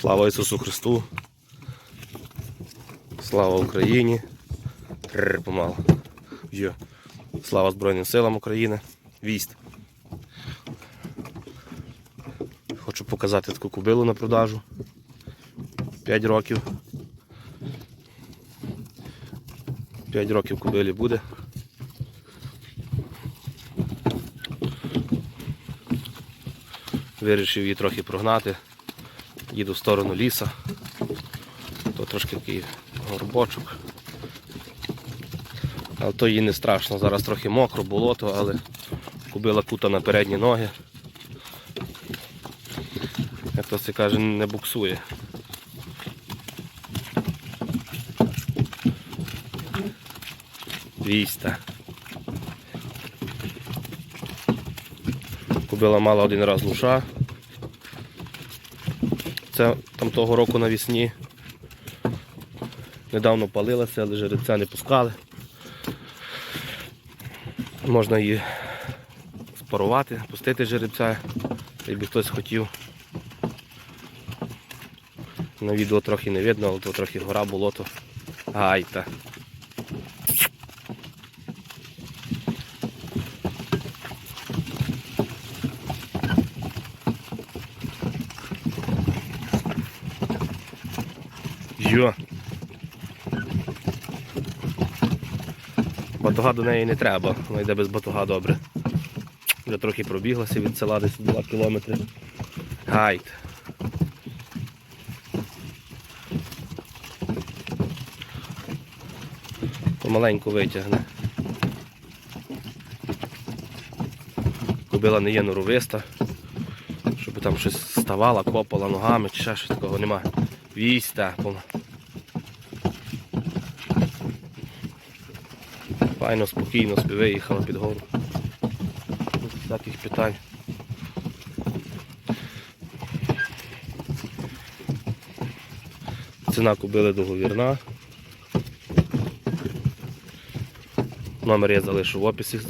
Слава Ісусу Христу. Слава Україні. Тррр, помало. Йо. Слава Збройним силам України. Вість. Хочу показати таку кубилу на продажу. 5 років. 5 років кубилі буде. Вирішив її трохи прогнати. Їду в сторону ліса. То трошки такий горбочок. Але то їй не страшно. Зараз трохи мокро, болото, але кубила кута на передні ноги. Як то це каже, не буксує. Віста. Кубила мала один раз луша. Це там того року навісні. Недавно палилася, але жеребця не пускали. Можна її спарувати, пустити жеребця, якби хтось хотів. На відео трохи не видно, але то трохи гора болото. Гайта. Йо. Батуга до неї не треба, вона йде без батуга добре. Вже трохи пробіглася від села десь 2 кілометри. Гайд. Помаленьку витягне. Кобила не є норовиста, щоб там щось ставала, копала ногами чи ще щось такого нема. Віста. Файно, спокійно собі виїхала під гору. Всяких питань. Ціна купили договірна. Номер я залишу в описі з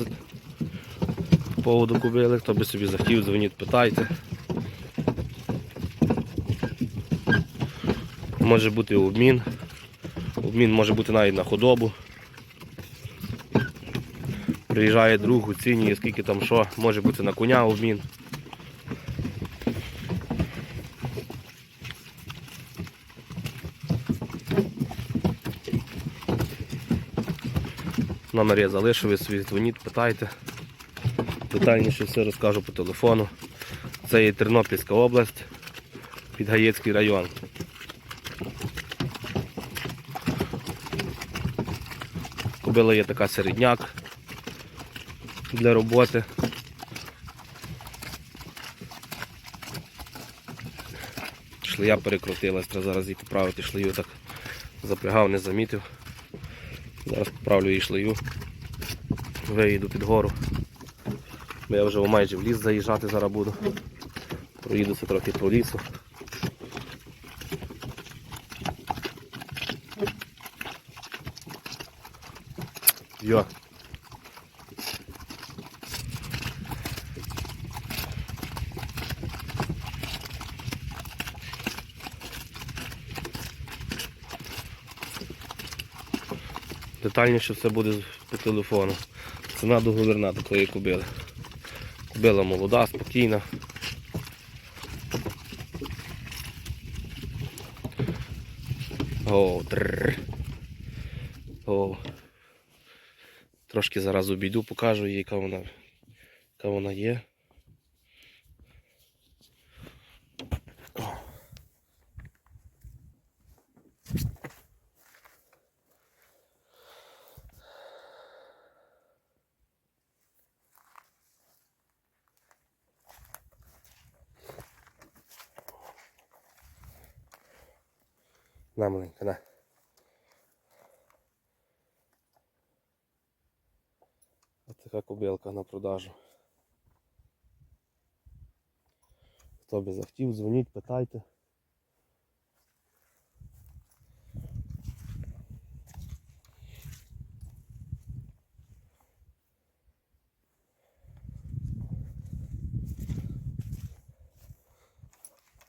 поводу купили. Хто би собі захотів, дзвоніть, питайте. Може бути обмін. Обмін може бути навіть на худобу. Приїжджає друг, оцінює, скільки там що, може бути на коня обмін. Номер я залишив, ви собі дзвоніть, питайте. Детальніше все розкажу по телефону. Це є Тернопільська область, Підгаєцький район. Кобила є така середняк для роботи. Шлея перекрутилась, треба зараз її поправити шлею, так запрягав, не замітив. Зараз поправлю її шлею. Виїду під гору. Бо я вже майже в ліс заїжджати зараз буду. Проїдуся трохи по лісу. Йо. Детальніше все буде по телефону. Ціна договірна такої кубили. Кубила молода, спокійна. О, тррр. О. Трошки зараз обійду, покажу їй, яка вона, яка вона є. Маленька, на. Ось така кобилка на продажу. Хто би захотів, дзвоніть, питайте.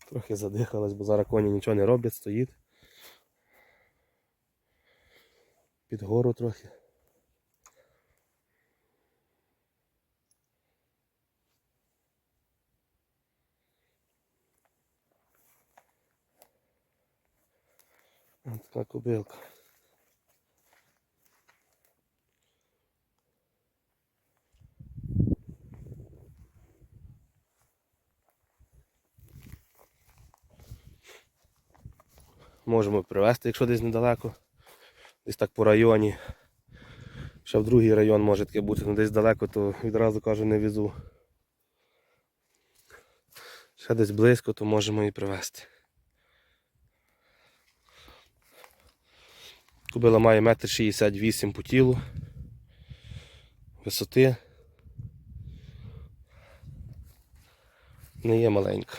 Трохи задихалась, бо зараз коні нічого не роблять, стоїть. Під гору трохи. Така кобилка. Можемо привезти, якщо десь недалеко. Десь так по районі. Ще в другий район може таке бути, але десь далеко, то відразу кажу не везу. Ще десь близько, то можемо і привезти. Кобила має 1,68 м по тілу. Висоти. Не є маленька.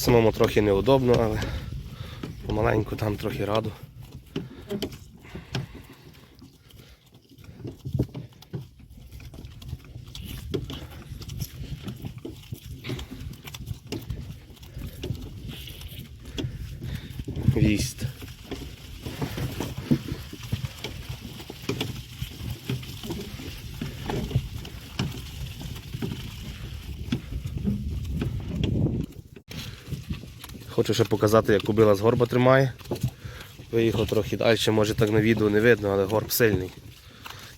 Самому трохи неудобно, але помаленьку там трохи раду. Вість. Хочу ще показати, як кобила з горба тримає. Виїхав трохи далі, може так на відео не видно, але горб сильний.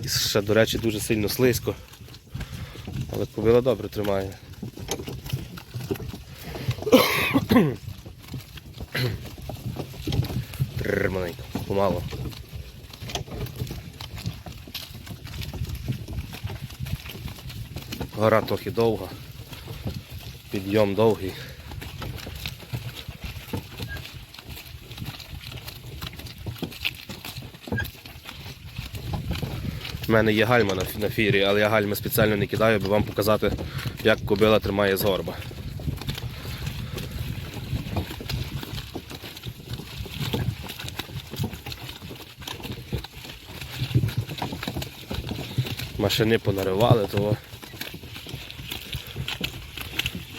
І ще, до речі, дуже сильно слизько. Але кобила добре тримає. Маленько, помало. Гора трохи довга. Підйом довгий. У мене є гальма на, фірі, але я гальми спеціально не кидаю, аби вам показати, як кобила тримає з горба. Машини понаривали, того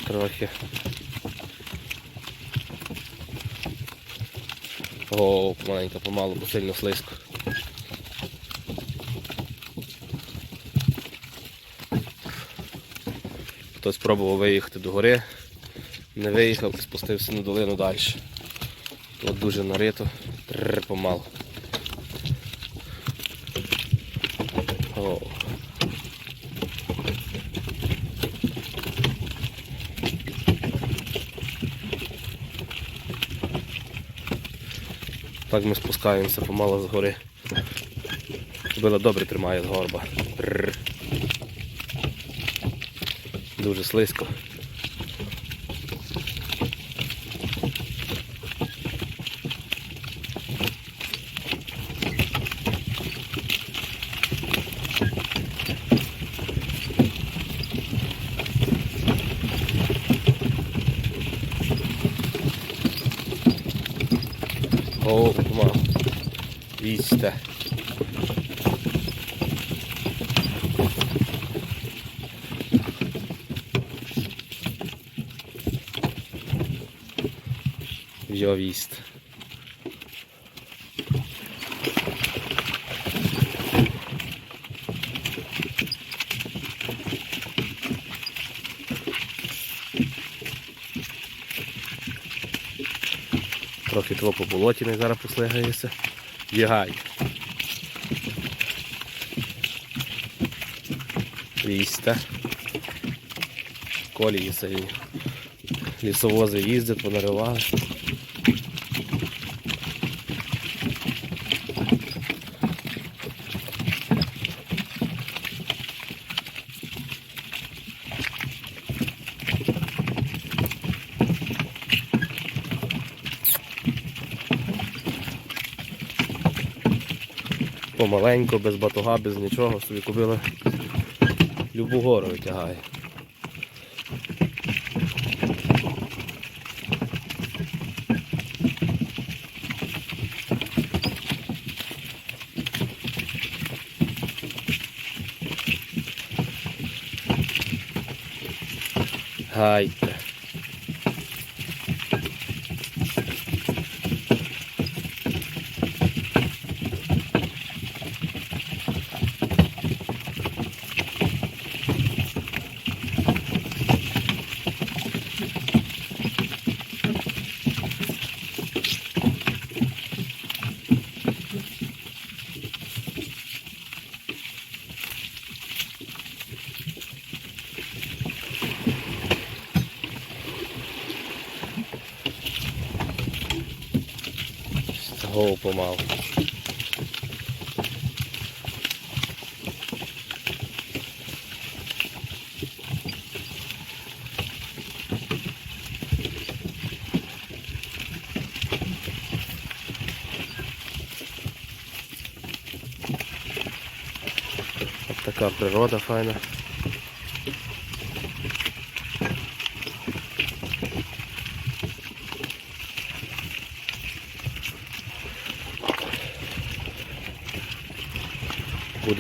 трохи. О, маленька помалу, бо сильно слизько. Хтось спробував виїхати до гори, не виїхав, спустився на долину далі. Тут дуже нарито, тррр, помалу. О. Так ми спускаємося помало з гори. Кобила добре тримає з горба. Тррр. Дуже слизько. О, ма. Вісте. Взяв їсти. Трохи того по болоті не зараз послигається. Бігай. Вісте. Колії сильні. Лісовози їздять, понаривали. помаленько, без батуга, без нічого, собі купили любу гору витягає. Гайте. Помалу. От така природа файна.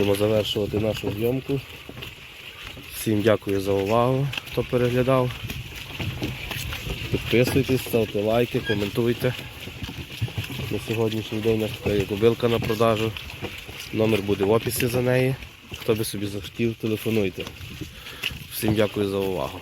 Будемо завершувати нашу зйомку. Всім дякую за увагу, хто переглядав. Підписуйтесь, ставте лайки, коментуйте. На сьогоднішній день є кобилка на продажу. Номер буде в описі за неї. Хто би собі захотів, телефонуйте. Всім дякую за увагу.